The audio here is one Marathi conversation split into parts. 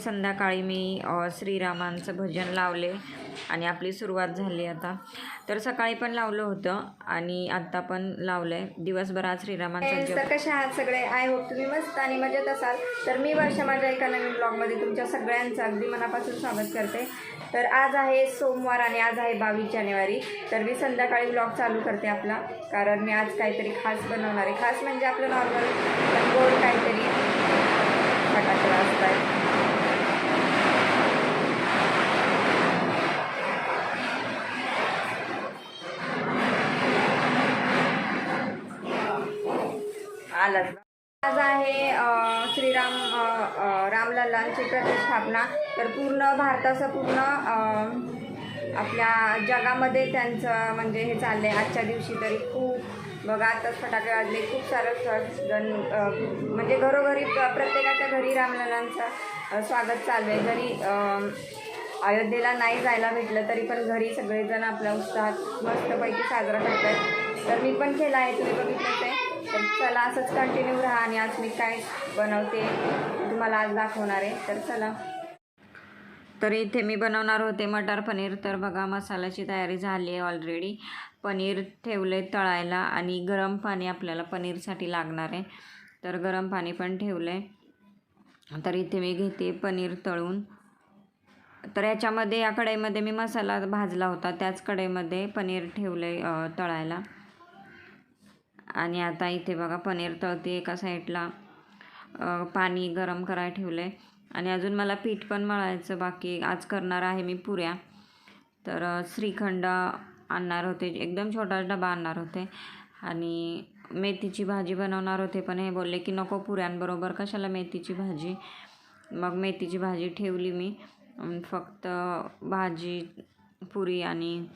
अशी संध्याकाळी मी श्रीरामांचं भजन लावले आणि आपली सुरुवात झाली आता. तर सकाळी पण लावलं होतं आणि आत्ता पण लावलं आहे दिवसभर आज श्रीरामांचा कशा आहात सगळे? आय होप तुम्ही मस्त आणि मजेत असाल. तर मी वर्षा माझ्या एका नवीन ब्लॉगमध्ये तुमच्या सगळ्यांचं अगदी मनापासून स्वागत करते. तर आज आहे सोमवार आणि आज आहे बावीस जानेवारी. तर मी संध्याकाळी ब्लॉग चालू करते आपला कारण मी आज काहीतरी खास बनवणार आहे. खास म्हणजे आपलं नॉर्मल गोड काहीतरी. फटाके असतात ते श्रीराम रामलल्लांची प्रतिष्ठापना तर पूर्ण भारताचं पूर्ण आपल्या जगामध्ये त्यांचं म्हणजे हे चाललं आहे आजच्या दिवशी तरी खूप बघा आताच फटाके वाजले खूप सारं स- जण म्हणजे घरोघरी प्रत्येकाच्या घरी रामलल्लांचं स्वागत चालू आहे. जरी अयोध्येला नाही जायला भेटलं तरी पण घरी सगळेजण आपल्या उत्साहात मस्तपैकी साजरा करतात. तर मी पण केला आहे. तुम्ही बघितलंच आहे. तर चला असंच कंटिन्यू राहा आणि आज मी काय बनवते तुम्हाला आज दाखवणार आहे. तर चला. तर इथे मी बनवणार होते मटार पनीर. तर बघा मसाल्याची तयारी झाली आहे ऑलरेडी पनीर ठेवले तळायला आणि गरम पाणी आपल्याला पनीरसाठी लागणार आहे. तर गरम पाणी पण ठेवलं आहे तर इथे मी घेते पनीर तळून. तर याच्यामध्ये या कढईमध्ये मी मसाला भाजला होता. त्याच कढईमध्ये पनीर ठेवलं आहे तळायला. आणि आता इथे बघा पनीर तळते एका साईडला. पाणी गरम करायला ठेवलं आहे आणि अजून मला पीठ पण मळायचं बाकी आज करणार आहे मी पुऱ्या. तर श्रीखंड आणणार होते. एकदम छोटा डबा आणणार होते. आणि मेथीची भाजी बनवणार होते पण हे बोलले की नको पुऱ्यांबरोबर. कशाला मेथीची भाजी? मग मेथीची भाजी ठेवली मी. फक्त भाजी पुरी आणि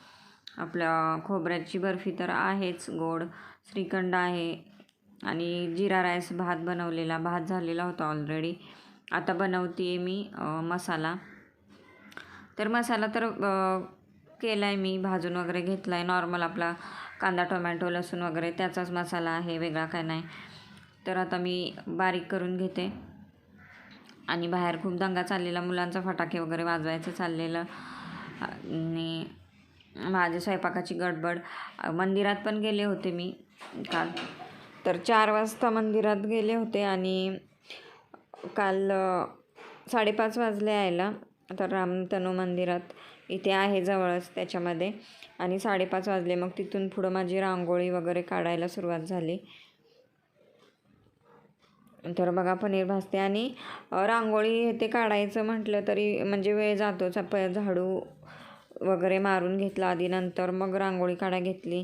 आपलं खोबऱ्याची बर्फी तर आहेच गोड. श्रीखंड आहे आणि जिरा राईस भात बनवलेला भात झालेला होता ऑलरेडी आता बनवते मी मसाला. तर मसाला तर केला आहे मी भाजून वगैरे घेतला आहे नॉर्मल आपला कांदा टोमॅटो लसूण वगैरे त्याचाच मसाला आहे वेगळा काय नाही. तर आता मी बारीक करून घेते. आणि बाहेर खूप दंगा चाललेला मुलांचा फटाके वगैरे वाजवायचं चाललेलं. आणि माझ्या स्वयंपाकाची गडबड. मंदिरात पण गेले होते मी. काल. तर चार वाजता मंदिरात गेले होते आणि काल साडेपाच वाजले यायला. तर रामतनू मंदिरात इथे आहे जवळच त्याच्यामध्ये. आणि साडेपाच वाजले मग तिथून पुढं माझी रांगोळी वगैरे काढायला सुरुवात झाली. तर बघा पनीर भाजते. आणि रांगोळी हे ते काढायचं म्हटलं तरी म्हणजे वेळ जातोच. आप झाडू वगैरे मारून घेतला आधी नंतर मग रांगोळी काढा घेतली.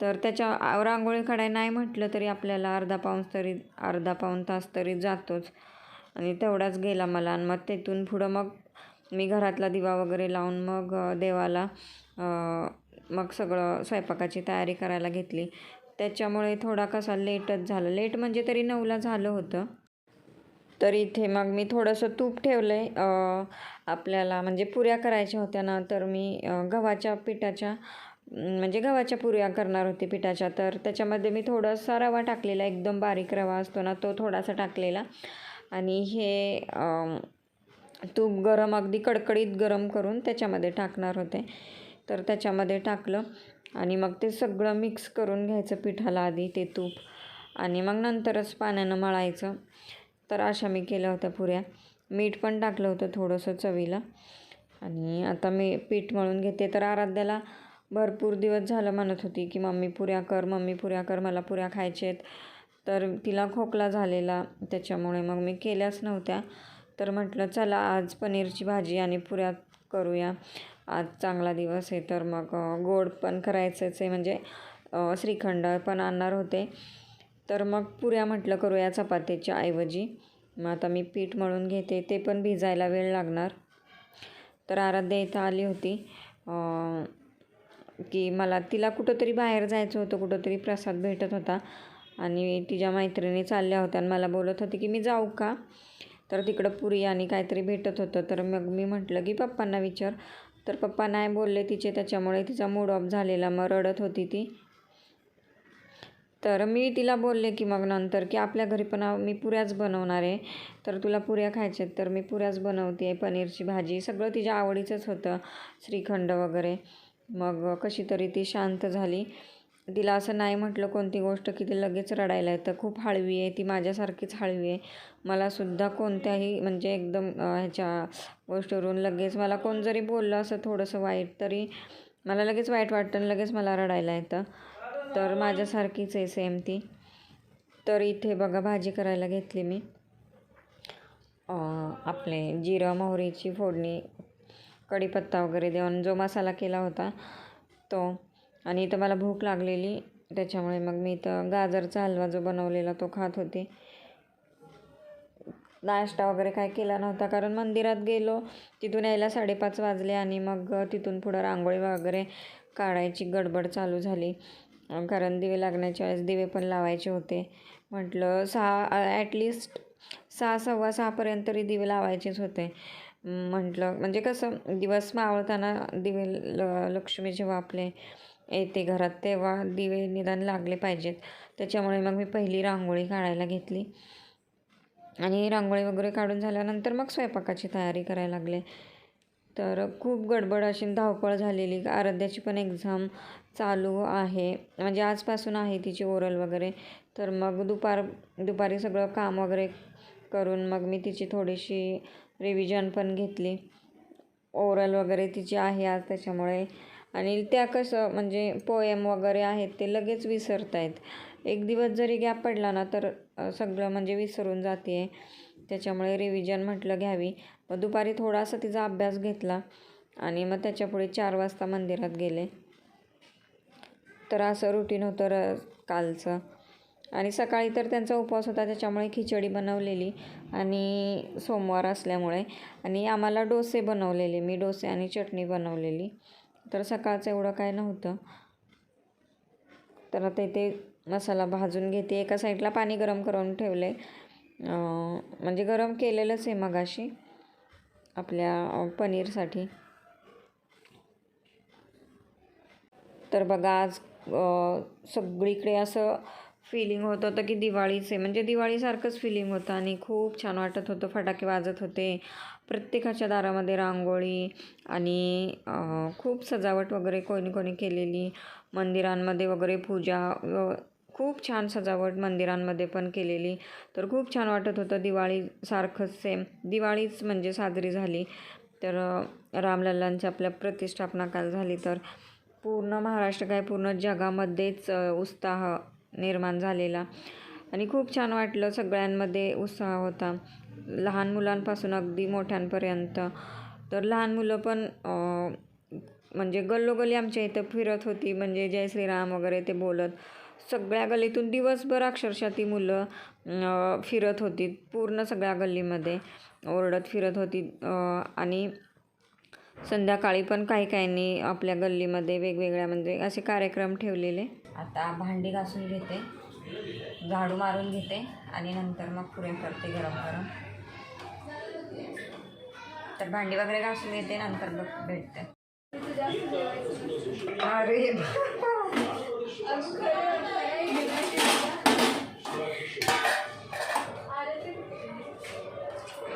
तर त्याच्या रांगोळी काढाय नाही म्हटलं तरी आपल्याला अर्धा पाऊण तरी अर्धा पाऊण तास तरी जातोच. आणि तेवढाच गेला मला. आणि मग तिथून पुढं मग मी घरातला दिवा वगैरे लावून मग देवाला मग सगळं स्वयंपाकाची तयारी करायला घेतली. त्याच्यामुळे थोडा कसा लेटच झालं. लेट म्हणजे तरी नऊला झालं होतं. तर इथे मग मी थोडंसं तूप ठेवलं आहे आपल्याला म्हणजे पुऱ्या करायच्या होत्या ना तर मी गव्हाच्या पिठाच्या म्हणजे गव्हाच्या पुऱ्या करणार होते पिठाच्या तर त्याच्यामध्ये मी थोडासा रवा टाकलेला एकदम बारीक रवा असतो ना तो थोडासा टाकलेला. आणि हे तूप गरम अगदी कडकडीत गरम करून त्याच्यामध्ये टाकणार होते. तर त्याच्यामध्ये टाकलं आणि मग ते सगळं मिक्स करून घ्यायचं पिठाला आधी ते तूप. आणि मग नंतरच पाण्यानं मळायचं. तर अशा मी केल्या होत्या पुऱ्या. मीठ पण टाकलं होतं थोडंसं चवीला. आणि आता मी पीठ मळून घेते. तर आराध्याला भरपूर दिवस झालं म्हणत होती की मम्मी पुऱ्या कर मम्मी पुऱ्या कर मला पुऱ्या खायच्या आहेत तर तिला खोकला झालेला त्याच्यामुळे मग मी केल्याच नव्हत्या. तर म्हटलं चला आज पनीरची भाजी आणि पुऱ्या करूया. आज चांगला दिवस आहे. तर मग गोड पण करायचंच आहे म्हणजे श्रीखंड पण आणणार होते. तर मग पुऱ्या म्हटलं करूया चपातीच्या ऐवजी. मग आता मी पीठ मळून घेते ते पण भिजायला वेळ लागणार. तर आराध्या इथं आली होती. की मला तिला कुठंतरी बाहेर जायचं होतं कुठंतरी प्रसाद भेटत होता. आणि तिच्या मैत्रिणी चालल्या होत्या आणि मला बोलत होती की मी जाऊ का? तर तिकडं पुरी आणि काहीतरी भेटत होतं. तर मग मी म्हटलं की पप्पांना विचार. तर पप्पा नाही बोलले तिचे त्याच्यामुळे तिचा मूड ऑफ झालेला. मग रडत होती ती. तर मी तिला बोलले की मग नंतर की आपल्या घरी पण मी पुऱ्याच बनवणार आहे. तर तुला पुऱ्या खायच्या आहेत तर मी पुऱ्याच बनवते. आहे पनीरची भाजी सगळं तिच्या आवडीचंच होतं. श्रीखंड वगैरे. मग कशी तरी ती शांत झाली. तिला असं नाही म्हटलं कोणती गोष्ट की ती लगेच रडायला येतं. खूप हळवी आहे ती माझ्यासारखीच हळवी आहे. मलासुद्धा कोणत्याही म्हणजे एकदम ह्याच्या गोष्टीवरून लगेच मला कोण जरी बोललं असं थोडंसं वाईट तरी मला लगेच वाईट वाटतं आणि लगेच मला रडायला येतं. तर माझ्यासारखीच आहे सेम ती. तर इथे बघा भाजी करायला घेतली मी. आपले जिरं मोहरीची फोडणी कढीपत्ता वगैरे देऊन जो मसाला केला होता तो. आणि इथं मला भूक लागलेली त्याच्यामुळे मग मी इथं गाजरचा हलवा जो बनवलेला तो खात होते. नाश्ता वगैरे काय केला नव्हता कारण मंदिरात गेलो तिथून यायला साडेपाच वाजले आणि मग तिथून पुढं रांगोळी वगैरे काढायची गडबड चालू झाली. कारण दिवे लागण्याच्या वेळेस दिवे पण लावायचे होते. म्हटलं सहा ॲटलिस्ट सहा सव्वा सहापर्यंत तरी दिवे लावायचेच होते. म्हटलं म्हणजे कसं दिवस मावळताना दिवे ल लक्ष्मी जेव्हा आपले येते घरात तेव्हा दिवे निदान लागले पाहिजेत. त्याच्यामुळे मग मी पहिली रांगोळी काढायला घेतली. आणि रांगोळी वगैरे काढून झाल्यानंतर मग स्वयंपाकाची तयारी करायला लागले. तर खूप गडबड अशी धावपळ झालेली. आराध्याची पण एक्झाम चालू आहे. म्हणजे आजपासून आहे तिची ओरल वगैरे. तर मग दुपार दुपारी सगळं काम वगैरे करून मग मी तिची थोडीशी रिव्हिजन पण घेतली. ओरल वगैरे तिची आहे आज त्याच्यामुळे. आणि त्या कसं म्हणजे पोएम वगैरे आहेत ते लगेच विसरत आहेत एक दिवस जरी गॅप पडला ना तर सगळं म्हणजे विसरून जाते त्याच्यामुळे रिव्हिजन म्हटलं घ्यावी. मग दुपारी थोडासा तिचा अभ्यास घेतला आणि मग त्याच्यापुढे चार वाजता मंदिरात गेले. तर असं रुटीन होतं र कालचं. आणि सकाळी तर त्यांचा उपवास होता त्याच्यामुळे खिचडी बनवलेली आणि सोमवार असल्यामुळे. आणि आम्हाला डोसे बनवलेले मी डोसे आणि चटणी बनवलेली. तर सकाळचं एवढं काय नव्हतं. तर आता इथे मसाला भाजून घेते. एका साईडला पाणी गरम करून ठेवलं आहे म्हणजे गरम केलेलंच आहे मगाशी आपल्या पनीरसाठी. तर बघा आज सगळीकडे असं फिलिंग होत होतं की दिवाळीचे म्हणजे दिवाळीसारखंच फिलिंग होतं आणि खूप छान वाटत होतं. फटाके वाजत होते प्रत्येकाच्या दारामध्ये रांगोळी आणि खूप सजावट वगैरे कोणी कोणी केलेली. मंदिरांमध्ये वगैरे पूजा खूप छान सजावट मंदिरांमध्ये पण केलेली. तर खूप छान वाटत होतं दिवाळीसारखंच सेम दिवाळीच म्हणजे साजरी झाली. तर रामलल्लांची आपल्या प्रतिष्ठापना काल झाली. तर पूर्ण महाराष्ट्र काय पूर्ण जगामध्येच उत्साह निर्माण झालेला. आणि खूप छान वाटलं सगळ्यांमध्ये उत्साह होता. लहान मुलांपासून अगदी मोठ्यांपर्यंत. तर लहान मुलं पण म्हणजे गल्लोगल्ली आमच्या इथं फिरत होती. म्हणजे जय श्रीराम वगैरे ते बोलत. सगळ्या गल्लीतून दिवसभर अक्षरशः ती मुलं फिरत होती. पूर्ण सगळ्या गल्लीमध्ये ओरडत फिरत होती. आणि संध्याकाळी पण काही काहींनी आपल्या गल्लीमध्ये वेगवेगळ्या म्हणजे असे कार्यक्रम ठेवलेले. आता भांडी घासून घेते झाडू मारून घेते आणि नंतर मग पुरे करते गरम गरम. तर भांडी वगैरे घासून घेते नंतर बघ भेटते. अरे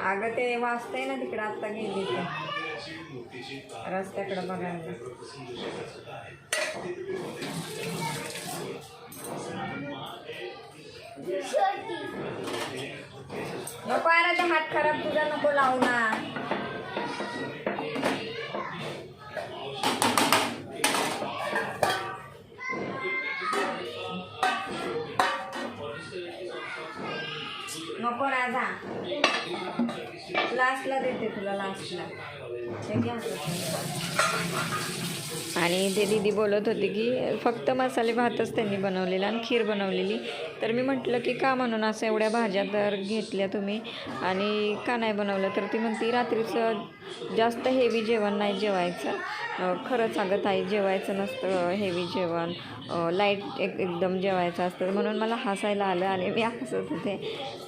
अगं ते वाचतंय ना तिकडं आत्ता गेली ते. रस्त्याकडं बघायला नको आहे ते हात खराब तुझा नको लावू ना. नको राजा. लास्टला देते तुला लास्टला. आणि ते दीदी बोलत होती की फक्त मसाले भातच त्यांनी बनवलेला आणि खीर बनवलेली. तर मी म्हटलं की का म्हणून असं एवढ्या भाज्या तर घेतल्या तुम्ही आणि का नाही बनवलं? तर ती म्हणती रात्रीचं जास्त हेवी जेवण नाही जेवायचं. खरंच अगं ताई जेवायचं नसतं हेवी जेवण. लाइट एक एकदम जेवायचं असतं. म्हणून मला हसायला आलं आणि मी हसत होते.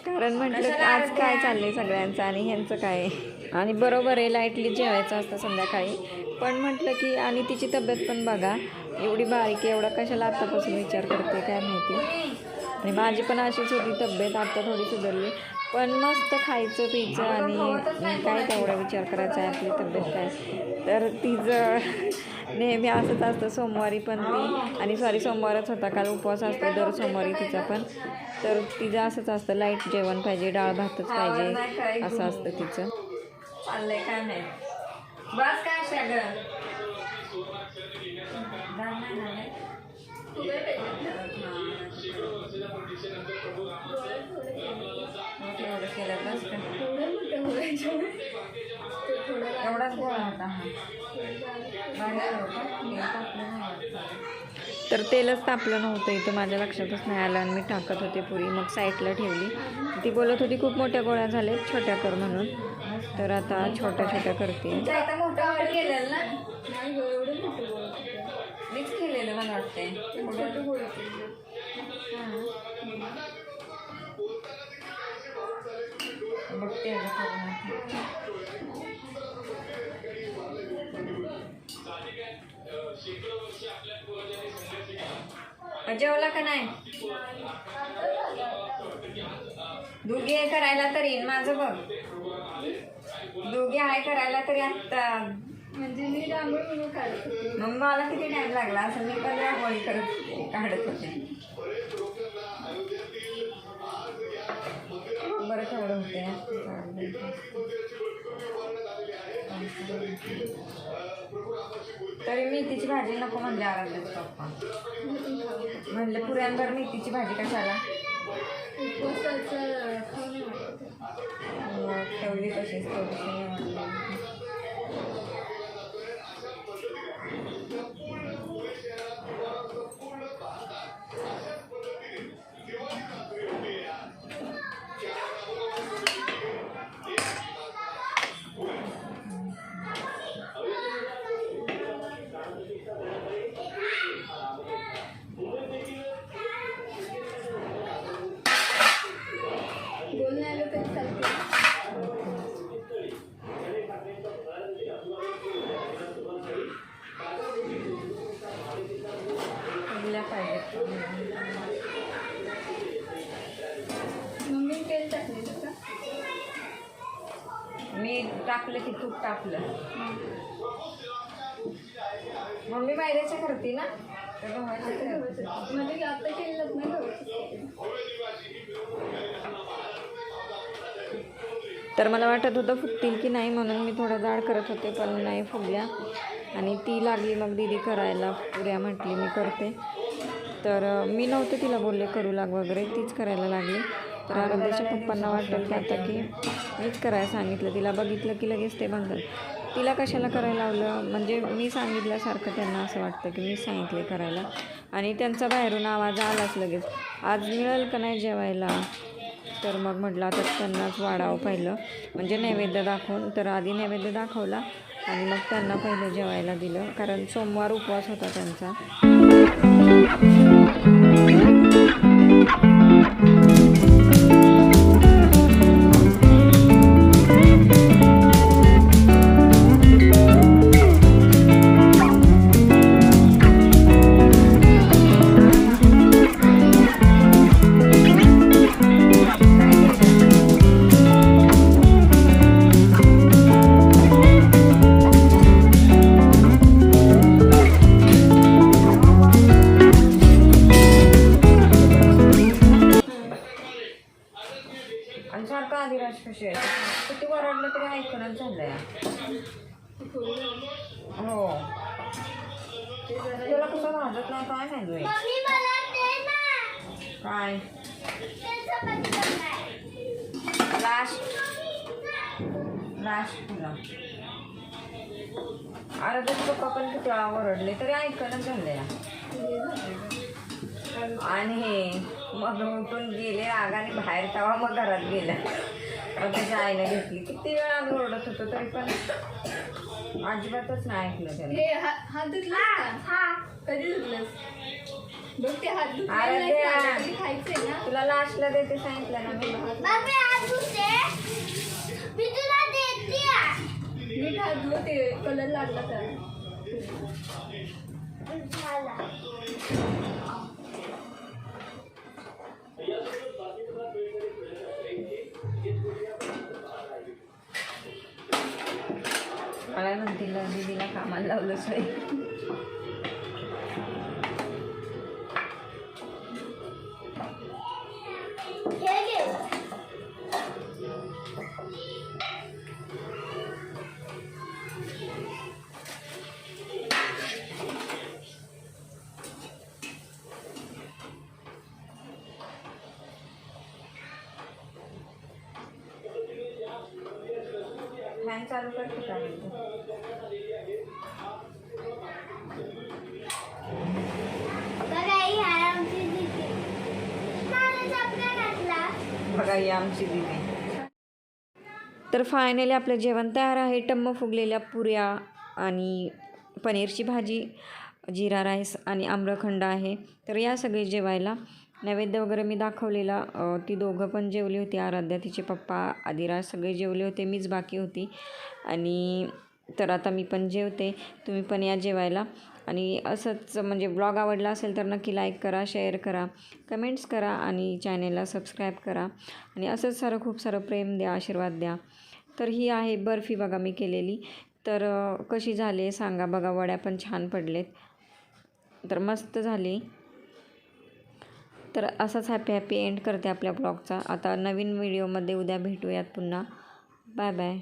कारण म्हटलं की आज काय चाललं आहे सगळ्यांचं आणि ह्यांचं काय? आणि बरोबर आहे लाईटली जेवायचं असतं संध्याकाळी. पण म्हटलं की आणि तिची तब्येत पण बघा एवढी बारीक आहे एवढा कशाला आत्तापासून विचार करते काय माहिती. आणि माझी पण अशीच होती तब्येत आत्ता थोडी सुधारली. पण मस्त खायचं प्यायचं आणि काय तेवढा विचार करायचा आहे आपली तब्येत काय. तर तिचं नेहमी असंच असतं सोमवारी पण ती आणि सॉरी सोमवारच होता काल उपवास असतो दर सोमवारी तिचा पण. तर तिचं असंच असतं लाइट जेवण पाहिजे डाळ भातच पाहिजे असं असतं तिचं. चाललंय काय नाही बस काय सगळं एवढाच गोळा होता हा तर तेलच तापलं नव्हतं इथं माझ्या लक्षातच नाही आलं आणि मी टाकत होते पुरी. मग साईडला ठेवली. ती बोलत होती खूप मोठ्या गोळ्या झाल्या छोट्या कर म्हणून. तर आता छोट्या छोट्या करते. आता मोठा ऑर्डर केलेलं ना? मीच केलेलं मला वाटतंय. हां. बघते आता करून. आता. जेवला का नाही? दोघी करायला तरी येईन माझं बघ. दोघी आहे करायला तरी आत्ता. म्हणजे मी रांगोळी म्हणून काढत होते. मग मला किती टाइम लागला असं मी पण रांगोळी करत होते, काढत होते. बरं तेवढं होते तरी मेथीची भाजी नको म्हणले आराध्याच पप्पा. म्हणले पुऱ्यांवर मेथीची भाजी कशाला? उपवासाचं खाऊ नाही वाटत ठेवली तशीच थोडीशी नाही म्हणले बोल नाही आलं तरी चालते पाहिजे पाहिजेत मम्मी तेल टाकलेलं का मी टाकलं की तूप टाकलं. मम्मी मैद्याच्या करते ना? तर गव्हाच्या करते. म्हणजे आता केलेलं नाही तर मला वाटत होतं फुगतील की नाही म्हणून मी थोडं जाड करत होते पण नाही फुगल्या. आणि ती लागली मग दिदी करायला. पुऱ्या म्हटली मी करते. तर मी नव्हते तिला बोलले करू लाग वगैरे. तीच करायला लागली. तर आरोग्याच्या पप्पांना वाटेल की आता की मीच करायला सांगितलं. तिला बघितलं की लगेच ते बनतात तिला कशाला करायला लावलं? म्हणजे मी सांगितल्यासारखं त्यांना असं वाटतं की मी सांगितले करायला. आणि त्यांचा बाहेरून आवाज आलाच लगेच. आज मिळेल का नाही जेवायला? तर मग म्हटलं आता त्यांनाच वाढावं पहिलं. म्हणजे नैवेद्य दाखवून तर आधी नैवेद्य दाखवला आणि मग त्यांना पहिलं जेवायला दिलं. कारण सोमवार उपवास होता त्यांचा. तुला कसं भाजत नाही काय? नाही तुझे काय लास्ट लास्ट तुला. अरे तुझे पप्पा पण किती वेळा ओरडले तरी ऐकणच झालंय आणि हे मग उठून गेले रागाने बाहेर तेव्हा मग घरात गेलं त्याच्या आईने घेतली. किती वेळा आम्ही ओरडत होतो तरी पण अजिबातच नाही ऐकलं त्याने हे हा- हात धुतलास का? कधी धुतलंस? बघ ते हात अरे ते- खायचंय ना. तुला लास्टला देते सांगितलं ना मी. नीट हात ते कलर लागला तर. मला तिला दीदीला कामाला लावलं सोय फॅन चालू करते का म्हणते? बघा ही आमची दिदी. तर फायनली आपलं जेवण तयार आहे. टम्म फुगलेल्या पुऱ्या आणि पनीरची भाजी जिरा राईस आणि आम्रखंड आहे. तर या सगळे जेवायला. नैवेद्य वगैरे मी दाखवलेला. ती दोघं पण जेवली होती. आराध्या तिचे पप्पा आदिराज सगळे जेवले होते. मीच बाकी होती. आणि तर आता मी पण जेवते. तुम्ही पण या जेवायला. आणि असंच म्हणजे ब्लॉग आवडला असेल तर नक्की लाईक करा शेअर करा कमेंट्स करा आणि चॅनेलला सबस्क्राईब करा. आणि असंच सारं खूप सारं प्रेम द्या आशीर्वाद द्या. तर ही आहे बर्फी बघा मी केलेली. तर कशी झाली सांगा बघा वड्या पण छान पडलेत. तर मस्त झाली. तर असाच हॅपी हॅपी एंड करते आपल्या ब्लॉगचा आता नवीन व्हिडिओमध्ये उद्या भेटूयात पुन्हा. Bye bye